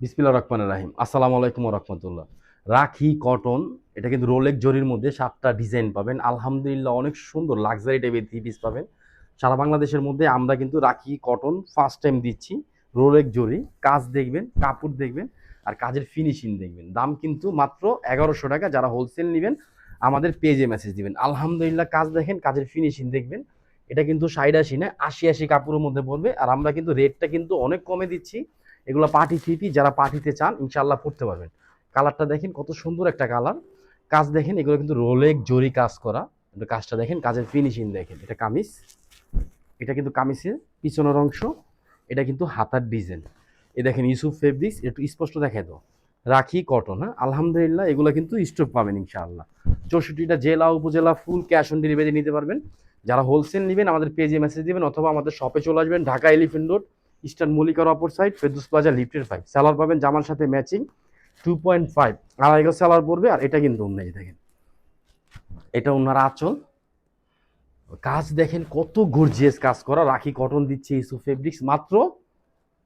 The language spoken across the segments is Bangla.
বিসমিল্লা রহমান রাহিম। আসসালামু আলাইকুম রহমতুল্লাহ। রাখি কটন, এটা কিন্তু রোলেক জরির মধ্যে সাতটা ডিজাইন পাবেন। আলহামদুলিল্লাহ অনেক সুন্দর লাক্সারি টাইপের থ্রি পিস পাবেন। সারা বাংলাদেশের মধ্যে আমরা কিন্তু রাখি কটন ফার্স্ট টাইম দিচ্ছি রোলেক জরি। কাজ দেখবেন, কাপড় দেখবেন আর কাজের ফিনিশিং দেখবেন। দাম কিন্তু মাত্র এগারোশো টাকা। যারা হোলসেল নেবেন, আমাদের পেজে মেসেজ দিবেন। আলহামদুলিল্লাহ কাজ দেখেন, কাজের ফিনিশিং দেখবেন। এটা কিন্তু সাইড আশি না, আশি আশি কাপড়ের মধ্যে পড়বে। আর আমরা কিন্তু রেটটা কিন্তু অনেক কমে দিচ্ছি। এগুলো পার্টি থ্রি যারা পার্টিতে চান ইনশাল্লাহ পড়তে পারবেন। কালারটা দেখেন কত সুন্দর একটা কালার। কাজ দেখেন, এগুলো কিন্তু রোলেক জরি কাজ করা। কাজটা দেখেন, কাজের ফিনিশিং দেখেন। এটা কামিজ। এটা কিন্তু কামিজের পিছনের অংশ। এটা কিন্তু হাতার ডিজাইন এ দেখেন ইউসুফ ফেব্রিক্স একটু স্পষ্ট দেখাই তো রাখি কটন হ্যাঁ? আলহামদুলিল্লাহ, এগুলো কিন্তু স্টক পাবেন ইনশাআল্লাহ। চৌষট্টিটা জেলা, উপজেলা ফুল ক্যাশ অন ডেলিভারি নিতে পারবেন। যারা হোলসেল নেবেন, আমাদের পেজে মেসেজ দিবেন, অথবা আমাদের শপে চলে আসবেন, ঢাকা এলিফেন্ট রোড ইস্টার্ন মল্লিকার অপর সাইড ফেদুস প্লাজা লিফটের ফাইভ স্যালার পাবেন জামার সাথে ম্যাচিং টু পয়েন্ট ফাইভ আড়াই গজ স্যালার পড়বে, আর এটা কিন্তু অন্য এই দেখেন। এটা ওনার আঁচল। কাজ দেখেন কত গর্জিয়াস কাজ করা। রাখি কটন দিচ্ছে ইসু ফেব্রিক্স মাত্র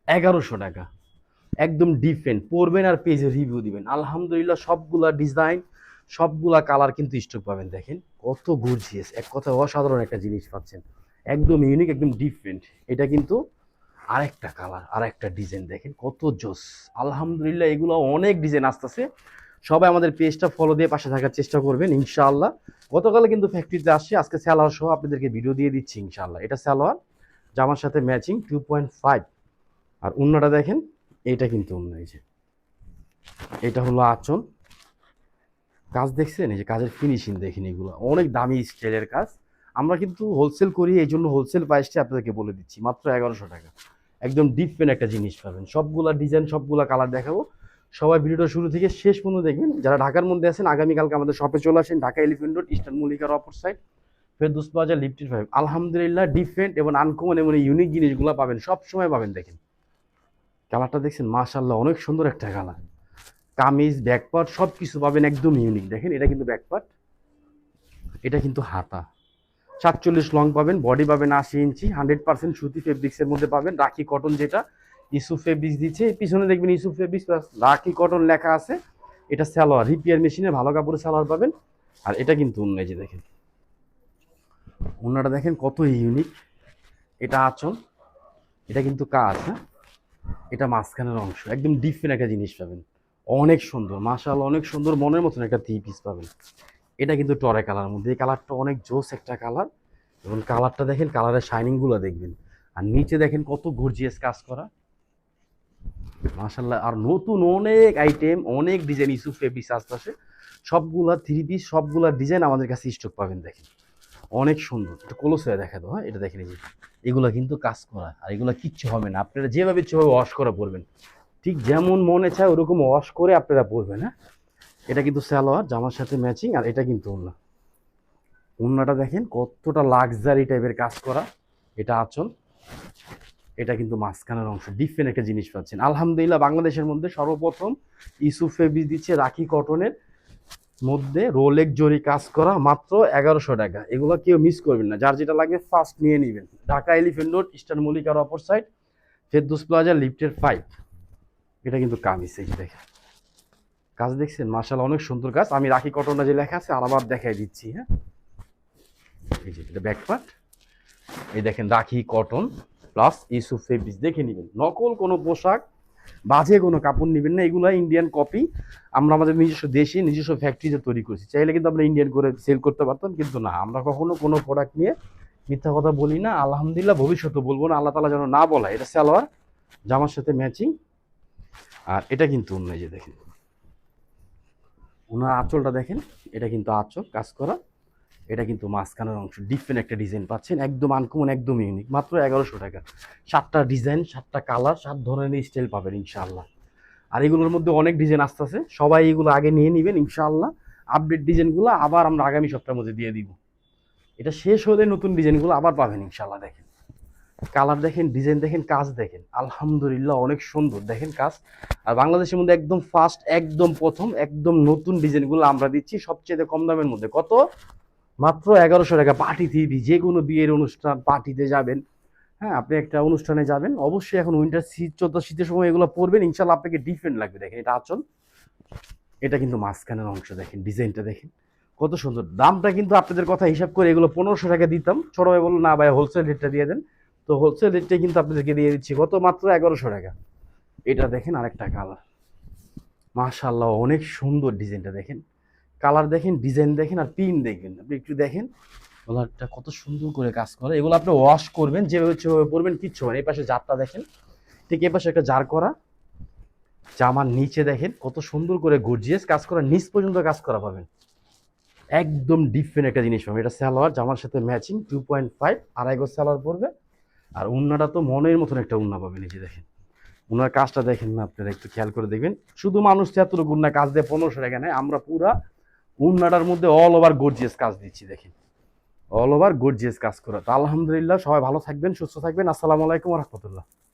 এগারোশো টাকা। একদম ডিফারেন্ট পড়বেন আর পেজে রিভিউ দিবেন। আলহামদুলিল্লাহ সবগুলা ডিজাইন সবগুলা কালার কিন্তু স্টক পাবেন, দেখেন। কত গর্জিয়াস এক কথা অসাধারণ একটা জিনিস পাচ্ছেন। একদম ইউনিক একদম ডিফারেন্ট এটা কিন্তু আরেকটা কালার আরেকটা ডিজাইন দেখেন, কত জোস। আলহামদুলিল্লাহ এগুলো অনেক ডিজাইন আসতেছে। সবাই আমাদের পেজটা ফলো দিয়ে পাশে থাকার চেষ্টা করবেন, ইনশাআল্লাহ। গতকালে কিন্তু ফ্যাক্টরিতে আসছে, আজকে স্যালোয়ার সহ আপনাদেরকে ভিডিও দিয়ে দিচ্ছি, ইনশাআল্লাহ। এটা স্যালোয়ার জামার সাথে ম্যাচিং টু পয়েন্ট ফাইভ আর অন্যটা দেখেন এটা কিন্তু অন্য এই যে। এটা হলো আচল। কাজ দেখছেন? এই যে কাজের ফিনিশিং দেখেন এগুলো। অনেক দামি স্টাইলের কাজ। আমরা কিন্তু হোলসেল করি এই জন্য হোলসেল প্রাইসটা আপনাদেরকে বলে দিচ্ছি, মাত্র এগারোশো টাকা। একদম ডিফারেন্ট একটা জিনিস পাবেন। সবগুলা ডিজাইন সবগুলা কালার দেখাবো। সবাই ভিডিওটা শুরু থেকে শেষ পর্যন্ত দেখবেন। যারা ঢাকার মধ্যে আছেন, আগামীকালকে আমাদের শপে চলে আসেন, ঢাকা এলিফেন্ট রোড ইস্টার্ন মল্লিকার অপর সাইড ফেরদুস বাজার লিফটেড ফাইভ আলহামদুলিল্লাহ ডিফারেন্ট এবং আনকমন এবং ইউনিক জিনিসগুলো পাবেন। সব সময় পাবেন, দেখেন। কালারটা দেখছেন? মাশাল্লাহ অনেক সুন্দর একটা কালার কামিজ ব্যাকপার্ট সব কিছু পাবেন একদম ইউনিক দেখেন, এটা কিন্তু ব্যাকপার্ট এটা কিন্তু হাতা। সাতচল্লিশ লং পাবেন বডি পাবেন আশি ইঞ্চি হান্ড্রেড পার্সেন্ট সুতি ফেব্রিক্সের মধ্যে পাবেন, রাখি কটন যেটা, ইসু ফেব্রিক্স দিচ্ছে। পিছনে দেখবেন ইসু ফেব্রিক্স প্লাস রাখি কটন লেখা আছে। এটা স্যালোয়ার রিপিয়ার মেশিনে ভালো কাপড়ের স্যালোয়ার পাবেন। আর এটা কিন্তু অন্য যে দেখেন। অন্যটা দেখেন কত ইউনিক এটা আচল, এটা কিন্তু কাজ হ্যাঁ? এটা মাঝখানের অংশ, একদম ডিফারেন্ট একটা জিনিস পাবেন। অনেক সুন্দর মাশাল অনেক সুন্দর, মনের মতন একটা থ্রি পিস পাবেন। এটা কিন্তু টরে কালার মধ্যে এই কালারটা অনেক জোস একটা কালার। এবং কালারটা দেখেন, কালারের শাইনিংগুলো দেখবেন। আর নিচে দেখেন কত গর্জিয়াস কাজ করা। মাশাল্লাহ আর নতুন অনেক আইটেম অনেক ডিজাইন ইস্যু ফেব্রিক্স আসতেছে সবগুলা থ্রি পিস সবগুলা ডিজাইন আমাদের কাছে স্টক পাবেন দেখেন। অনেক সুন্দর। একটু ক্লোজ হয়ে দেখা দাও হ্যাঁ এটা দেখেন যে। এগুলা কিন্তু কাজ করা, আর এগুলো কিচ্ছু হবে না। আপনারা যেভাবে ইচ্ছে ওয়াশ করে পড়বেন ঠিক যেমন মনে চায় ওরকম ওয়াশ করে আপনারা পরবেন হ্যাঁ। এটা কিন্তু সালোয়ার, জামার সাথে ম্যাচিং আর এটা কিন্তু ওন্না ওন্নাটা দেখেন কতটা লাক্সারি টাইপের কাজ করা। এটা আচল, এটা কিন্তু মাঝখানের অংশ। ডিফারেন্ট একটা জিনিস পাচ্ছেন। আলহামদুলিল্লাহ বাংলাদেশের মধ্যে সর্বপ্রথম ইসুফ ফেব্রিক দিচ্ছে রাখি কটনের মধ্যে রোলেক জরি কাজ করা মাত্র এগারোশো টাকা। এগুলো কেউ মিস করবেন না। যার যেটা লাগে ফার্স্ট নিয়ে নেবেন। ঢাকা এলিফেন্ট রোড ইস্টার্ন মল্লিকার অপর সাইড ফেরদুস প্লাজা লিফটের ফাইভ এটা কিন্তু কামিজ, এই দেখেন। কাজ দেখছেন? মার্শাল অনেক সুন্দর কাজ। আমি রাখি কটনটা যে লেখা আছে, আর আবার দেখাই দিচ্ছি হ্যাঁ? এই যে, এটা ব্যাকপার্ট এই দেখেন, রাখি কটন প্লাস ইসুফ ফেব্রিক্স দেখে নেবেন। নকল কোনো পোশাক, বাজে কোনো কাপড় নেবেন না। এগুলো ইন্ডিয়ান কপি আমরা আমাদের নিজস্ব দেশে, নিজস্ব ফ্যাক্টরিতে তৈরি করছি। চাইলে কিন্তু আমরা ইন্ডিয়ান করে সেল করতে পারতাম, কিন্তু না। আমরা কখনো কোনো প্রোডাক্ট নিয়ে মিথ্যা কথা বলি না। আলহামদুলিল্লাহ, ভবিষ্যতে বলব না। আল্লাহ তালা যেন না বলা এটা সালোয়ার জামার সাথে ম্যাচিং আর এটা কিন্তু অন্য যে দেখেন। ওনার আঁচলটা দেখেন, এটা কিন্তু আঁচল, কাজ করা। এটা কিন্তু মাঝখানের অংশ ডিফারেন্ট একটা ডিজাইন পাচ্ছেন, একদম আনকমন একদম ইউনিক মাত্র এগারোশো টাকা। সাতটা ডিজাইন সাতটা কালার সাত ধরনের স্টাইল পাবেন, ইনশাআল্লাহ। আর এগুলোর মধ্যে অনেক ডিজাইন আসতেছে, সবাই এগুলো আগে নিয়ে নেবেন, ইনশাআল্লাহ। আপডেট ডিজাইনগুলো আবার আমরা আগামী সপ্তাহের মধ্যে দিয়ে দিব। এটা শেষ হলে নতুন ডিজাইনগুলো আবার পাবেন, ইনশাআল্লাহ, দেখেন। কালার দেখেন, ডিজাইন দেখেন, কাজ দেখেন। আলহামদুলিল্লাহ, অনেক সুন্দর। দেখেন কাজ। আর বাংলাদেশের মধ্যে একদম ফার্স্ট একদম প্রথম, একদম নতুন ডিজাইনগুলো আমরা দিচ্ছি সবচেয়ে কম দামের মধ্যে। কত? মাত্র এগারোশো টাকা। পার্টি থিবি, যে কোনো বিয়ের অনুষ্ঠান, পার্টিতে যাবেন। হ্যাঁ আপনি একটা অনুষ্ঠানে যাবেন। অবশ্যই এখন উইন্টার শীত চোদ্দ শীতের সময় এগুলো পরবেন। ইনশাল্লাহ আপনাকে ডিফারেন্ট লাগবে। দেখেন এটা আচল। এটা কিন্তু মাঝখানের অংশ দেখেন, ডিজাইনটা দেখেন। কত সুন্দর। দামটা কিন্তু আপনাদের কথা হিসাব করে এগুলো পনেরোশো টাকা দিতাম। ছোট ভাই বলল, না ভাই হোলসেল রেটটা দিয়ে দেন। তো হোলসেল রেটটা কিন্তু আপনাদেরকে দিয়ে দিচ্ছি। কত? মাত্র এগারোশো টাকা। এটা দেখেন আরেকটা কালার মাশাল্লাহ অনেক সুন্দর ডিজাইনটা দেখেন। কালার দেখেন ডিজাইন দেখেন আর পিন দেখবেন আপনি একটু দেখেন। কালারটা কত সুন্দর করে কাজ করে। এগুলো আপনি ওয়াশ করবেন, যেভাবে হচ্ছে পরবেন, কিচ্ছু হয় না। এই পাশে জারটা দেখেন। ঠিক এই পাশে একটা জার করা। জামার নিচে দেখেন, কত সুন্দর করে গর্জিয়াস কাজ করা। নিচ পর্যন্ত কাজ করা পাবেন। একদম ডিফারেন্ট একটা জিনিস পাবেন। এটা সালোয়ার, জামার সাথে ম্যাচিং টু পয়েন্ট ফাইভ আড়াই গজ সালোয়ার পড়বে আর উন্নাটা তো মনের মতন একটা উন্না পাবেন এই যে দেখেন। উনার কাজটা দেখেন না, আপনারা একটু খেয়াল করে দেখবেন। শুধু মানুষ এতটুকু উন্না কাজ দিয়ে, পনেরোশো টাকা নেয়, আমরা পুরা উন্নাটার মধ্যে অল ওভার গর্জিয়াস কাজ দিচ্ছি, দেখেন। অল ওভার গর্জিয়াস কাজ করা। তো আলহামদুলিল্লাহ, সবাই ভালো থাকবেন, সুস্থ থাকবেন। আসসালামু আলাইকুম রহমতুল্লাহ।